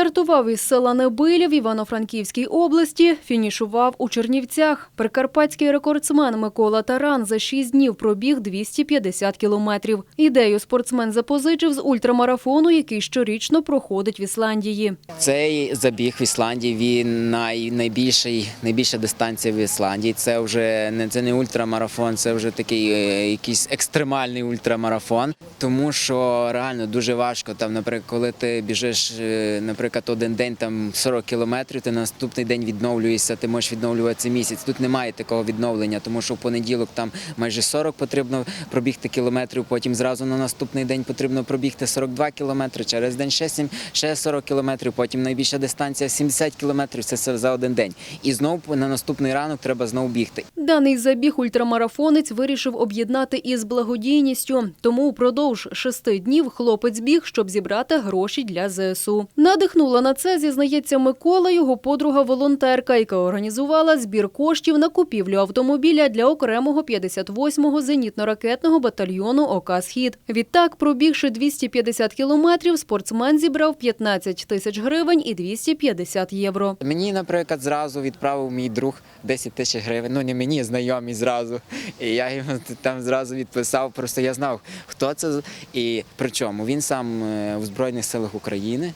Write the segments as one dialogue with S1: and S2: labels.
S1: Стартував із села Небиля в Івано-Франківській області, фінішував у Чернівцях. Прикарпатський рекордсмен Микола Таран за 6 днів пробіг 250 кілометрів. Ідею спортсмен запозичив з ультрамарафону, який щорічно проходить в Ісландії.
S2: Цей забіг в Ісландії він най, найбільший, найбільша дистанція в Ісландії. Це вже не це не ультрамарафон, це вже такий е, якийсь екстремальний ультрамарафон. Тому що реально дуже важко. Там, наприклад, коли ти біжиш, е, наприклад, один день там 40 кілометрів, ти на наступний день відновлюєшся, ти можеш відновлюватися місяць. Тут немає такого відновлення, тому що в понеділок там майже 40 потрібно пробігти кілометрів, потім зразу на наступний день потрібно пробігти 42 кілометри, через день ще 7, ще 40 кілометрів, потім найбільша дистанція 70 кілометрів, це все за один день. І знову на наступний ранок треба знову бігти.
S1: Даний забіг ультрамарафонець вирішив об'єднати із благодійністю. Тому упродовж шести днів хлопець біг, щоб зібрати гроші для ЗСУ. Надихнула на це, зізнається Микола, його подруга-волонтерка, яка організувала збір коштів на купівлю автомобіля для окремого 58-го зенітно-ракетного батальйону ОК «Схід». Відтак, пробігши 250 кілометрів, спортсмен зібрав 15 тисяч гривень і 250 євро.
S2: Мені, наприклад, зразу відправив мій друг 10 тисяч гривень. Ну не мені, знайомі зразу. І я йому там зразу відписав. Просто я знав, хто це. І причому він сам е, в Збройних силах України.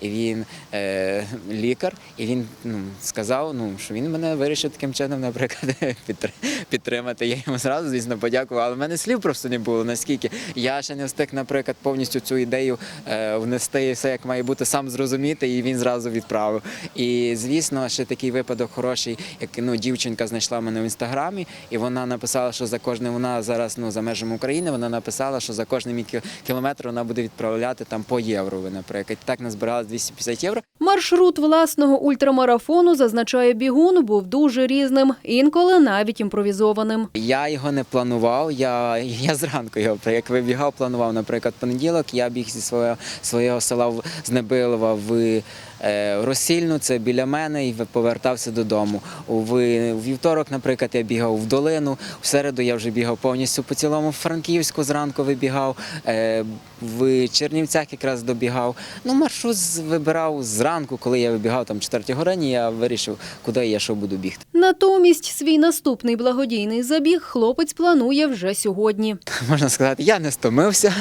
S2: І він е, лікар, і він ну, сказав, ну, що він мене вирішив таким чином, наприклад, підтр- підтримати. Я йому зразу, звісно, подякував, але в мене слів просто не було. Наскільки я ще не встиг, наприклад, повністю цю ідею е, внести все як має бути, сам зрозуміти, і він зразу відправив. І звісно, ще такий випадок хороший, як ну, дівчинка знайшла мене в інстаграмі, і вона написала, що за кожним вона зараз ну, за межами України. Вона написала, що за кожний мій кілометр вона буде відправляти там по євро. Наприклад, так назбирала 250 євро.
S1: Маршрут власного ультрамарафону, зазначає бігун, був дуже різним, інколи навіть імпровізованим.
S2: Я його не планував. Я, я зранку його як вибігав, планував. Наприклад, понеділок я біг зі свого свого села в- з Небилова в е, Росільну, це біля мене, і повертався додому. Ви- вівторок, наприклад, я бігав в долину. В середу я вже бігав повністю по цілому Франківську. Зранку вибігав. Е, в Чернівцях якраз добігав. Ну, маршрут вибирав зранку, коли я вибігав там 4 годині, я вирішив, куди я що буду бігти.
S1: Натомість свій наступний благодійний забіг хлопець планує вже сьогодні.
S2: можна сказати, я не стомився,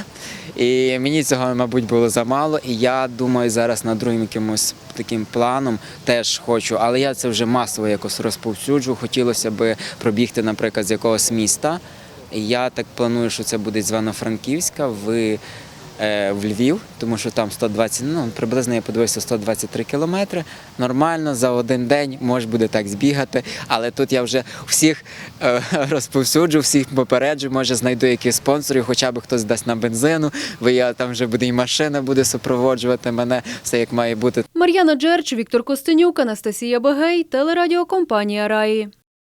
S2: і мені цього, мабуть, було замало. І я думаю, зараз над другим якимось таким планом теж хочу, але я це вже масово якось розповсюджу. Хотілося б пробігти, наприклад, з якогось міста. Я так планую, що це буде з Івано-Франківська в, в Львів, тому що там 120, ну приблизно я подивився 123 кілометри. Нормально за один день може буде так збігати, але тут я вже всіх е, розповсюджу, всіх попереджу, може знайду якихось спонсорів, хоча б хтось дасть на бензину, бо я там вже буде і машина буде супроводжувати мене, все як має бути.
S1: Мар'яна Джерч, Віктор Костенюк, Анастасія Бегей, телерадіокомпанія Раї.